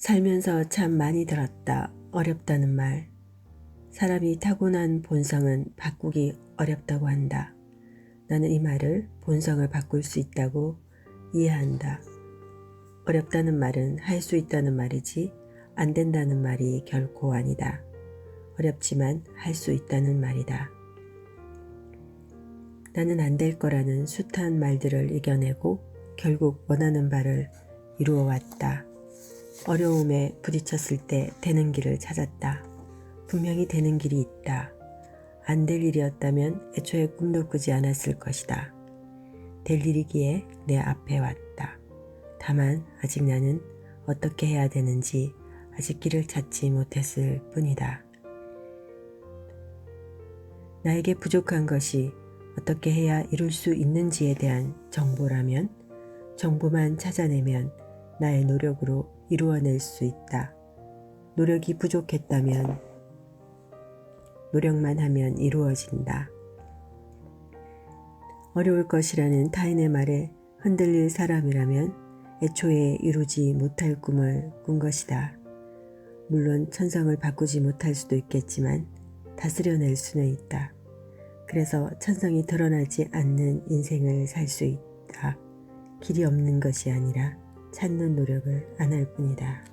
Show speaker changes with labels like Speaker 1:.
Speaker 1: 살면서 참 많이 들었다. 어렵다는 말. 사람이 타고난 본성은 바꾸기 어렵다고 한다. 나는 이 말을 본성을 바꿀 수 있다고 이해한다. 어렵다는 말은 할 수 있다는 말이지 안 된다는 말이 결코 아니다. 어렵지만 할 수 있다는 말이다. 나는 안 될 거라는 숱한 말들을 이겨내고 결국 원하는 바를 이루어 왔다. 어려움에 부딪혔을 때 되는 길을 찾았다. 분명히 되는 길이 있다. 안 될 일이었다면 애초에 꿈도 꾸지 않았을 것이다. 될 일이기에 내 앞에 왔다. 다만 아직 나는 어떻게 해야 되는지 아직 길을 찾지 못했을 뿐이다. 나에게 부족한 것이 어떻게 해야 이룰 수 있는지에 대한 정보라면 정보만 찾아내면 나의 노력으로 이루어낼 수 있다. 노력이 부족했다면 노력만 하면 이루어진다. 어려울 것이라는 타인의 말에 흔들릴 사람이라면 애초에 이루지 못할 꿈을 꾼 것이다. 물론 천성을 바꾸지 못할 수도 있겠지만 다스려낼 수는 있다. 그래서 천성이 드러나지 않는 인생을 살 수 있다. 길이 없는 것이 아니라 찾는 노력을 안 할 뿐이다.